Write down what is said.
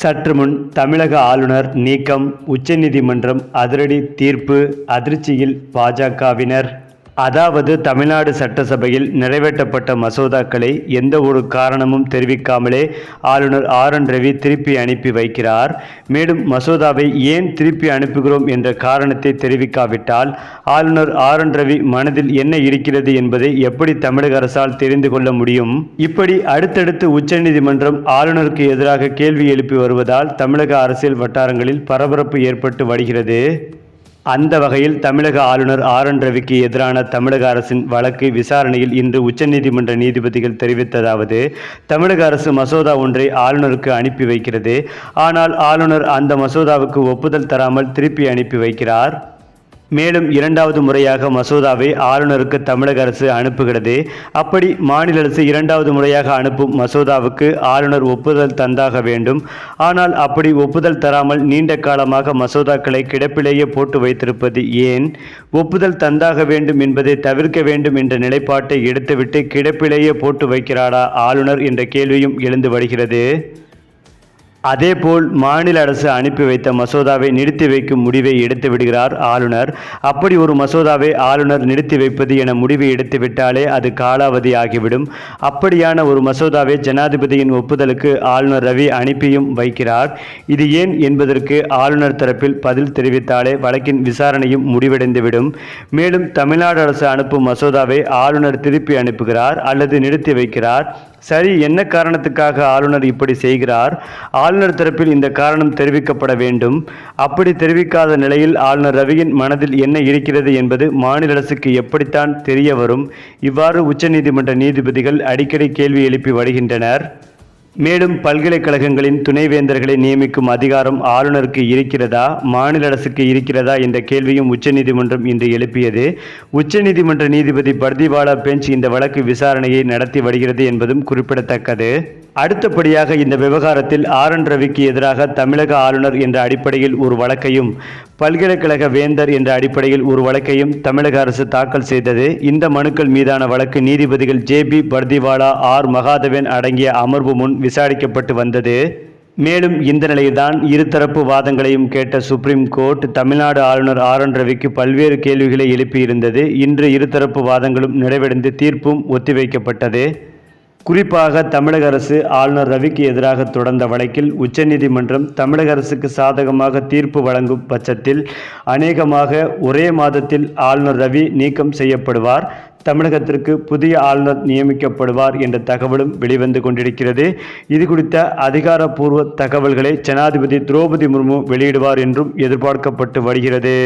சற்று முன் தமிழக ஆளுநர் நீக்கம் உச்சநீதிமன்றம் அதிரடி தீர்ப்பு அதிர்ச்சியில் பாஜகவினர். அதாவது தமிழ்நாடு சட்டசபையில் நிறைவேற்றப்பட்ட மசோதாக்களை எந்த ஒரு காரணமும் தெரிவிக்காமலே ஆளுநர் ஆர் என் ரவி திருப்பி அனுப்பி வைக்கிறார். மேலும் மசோதாவை ஏன் திருப்பி அனுப்புகிறோம் என்ற காரணத்தை தெரிவிக்காவிட்டால் ஆளுநர் ஆர் என் ரவி மனதில் என்ன இருக்கிறது என்பதை எப்படி தமிழக அரசால் தெரிந்து கொள்ள முடியும்? இப்படி அடுத்தடுத்து உச்சநீதிமன்றம் ஆளுநருக்கு எதிராக கேள்வி எழுப்பி வருவதால் தமிழக அரசியல் வட்டாரங்களில் பரபரப்பு ஏற்பட்டு வருகிறது. அந்த வகையில் தமிழக ஆளுநர் ஆர் என் ரவிக்கு எதிரான தமிழக அரசின் வழக்கு விசாரணையில் இன்று உச்சநீதிமன்ற நீதிபதிகள் தெரிவித்ததாவது தமிழக அரசு மசோதா ஒன்றை ஆளுநருக்கு அனுப்பி வைக்கிறது. ஆனால் ஆளுநர் அந்த மசோதாவுக்கு ஒப்புதல் தராமல் திருப்பி அனுப்பி வைக்கிறார். மேலும் இரண்டாவது முறையாக மசோதாவை ஆளுநருக்கு தமிழக அரசு அனுப்புகிறது. அப்படி மாநில அரசு இரண்டாவது முறையாக அனுப்பும் மசோதாவுக்கு ஆளுநர் ஒப்புதல் தந்தாக வேண்டும். ஆனால் அப்படி ஒப்புதல் தராமல் நீண்ட காலமாக மசோதாக்களை கிடப்பிலேயே போட்டு வைத்திருப்பது ஏன்? ஒப்புதல் தந்தாக வேண்டும் என்பதை தவிர்க்க வேண்டும் என்ற நிலைப்பாட்டை எடுத்துவிட்டு கிடப்பிலேயே போட்டு வைக்கிறாரா ஆளுநர் என்ற கேள்வியும் எழுந்து வருகிறது. அதேபோல் மாநில அரசு அனுப்பி வைத்த மசோதாவை நிறுத்தி வைக்கும் முடிவை எடுத்து விடுகிறார் ஆளுநர். அப்படி ஒரு மசோதாவை ஆளுநர் நிறுத்தி வைப்பது என முடிவை எடுத்துவிட்டாலே அது காலாவதி ஆகிவிடும் அப்படியான ஒரு மசோதாவை ஜனாதிபதியின் ஒப்புதலுக்கு ஆளுநர் ரவி அனுப்பியும் வைக்கிறார். இது ஏன் என்பதற்கு ஆளுநர் தரப்பில் பதில் தெரிவித்தாலே வழக்கின் விசாரணையும் முடிவடைந்துவிடும். மேலும் தமிழ்நாடு அரசு அனுப்பும் மசோதாவை ஆளுநர் திருப்பி அனுப்புகிறார் அல்லது நிறுத்தி வைக்கிறார். சரி என்ன காரணத்துக்காக ஆளுநர் இப்படி செய்கிறார்? ஆளுநர் தரப்பில் இந்த காரணம் தெரிவிக்கப்பட வேண்டும். அப்படி தெரிவிக்காத நிலையில் ஆளுநர் ரவியின் மனதில் என்ன இருக்கிறது என்பது மாநில அரசுக்கு எப்படித்தான் தெரிய வரும்? இவ்வாறு உச்சநீதிமன்ற நீதிபதிகள் அடிக்கடி கேள்வி எழுப்பி வருகின்றனர். மேலும் பல்கலைக்கழகங்களின் துணைவேந்தர்களை நியமிக்கும் அதிகாரம் ஆளுநருக்கு இருக்கிறதா மாநில அரசுக்கு இருக்கிறதா என்ற கேள்வியும் உச்சநீதிமன்றம் இன்று எழுப்பியது. உச்சநீதிமன்ற நீதிபதி பர்திவாலா பெஞ்ச் இந்த வழக்கு விசாரணையை நடத்தி வருகிறது என்பதும் குறிப்பிடத்தக்கது. அடுத்தபடியாக இந்த விவகாரத்தில் ஆர் என் ரவிக்கு எதிராக தமிழக ஆளுநர் என்ற அடிப்படையில் ஒரு வழக்கையும் பல்கலைக்கழக வேந்தர் என்ற அடிப்படையில் ஒரு வழக்கையும் தமிழக அரசு தாக்கல் செய்தது. இந்த மனுக்கள் மீதான வழக்கு நீதிபதிகள் J B Pardiwala R Mahadevan அடங்கிய அமர்வு முன் விசாரிக்கப்பட்டு வந்தது. மேலும் இந்த நிலையில்தான் இருதரப்பு வாதங்களையும் கேட்ட சுப்ரீம் கோர்ட் தமிழ்நாடு ஆளுநர் ஆர் என் ரவிக்கு பல்வேறு கேள்விகளை எழுப்பியிருந்தது. இன்று இருதரப்பு வாதங்களும் நிறைவடைந்து தீர்ப்பும் ஒத்திவைக்கப்பட்டது. குறிப்பாக தமிழக அரசு ஆளுநர் ரவிக்கு எதிராக தொடர்ந்த வழக்கில் உச்சநீதிமன்றம் தமிழக அரசுக்கு சாதகமாக தீர்ப்பு வழங்கும் பட்சத்தில் அநேகமாக ஒரே மாதத்தில் ஆளுநர் ரவி நீக்கம் செய்யப்படுவார். தமிழகத்திற்கு புதிய ஆளுநர் நியமிக்கப்படுவார் என்ற தகவலும் வெளிவந்து கொண்டிருக்கிறது. இது குறித்த அதிகாரப்பூர்வ தகவல்களை ஜனாதிபதி திரௌபதி முர்மு வெளியிடுவார் என்றும் எதிர்பார்க்கப்பட்டு வருகிறது.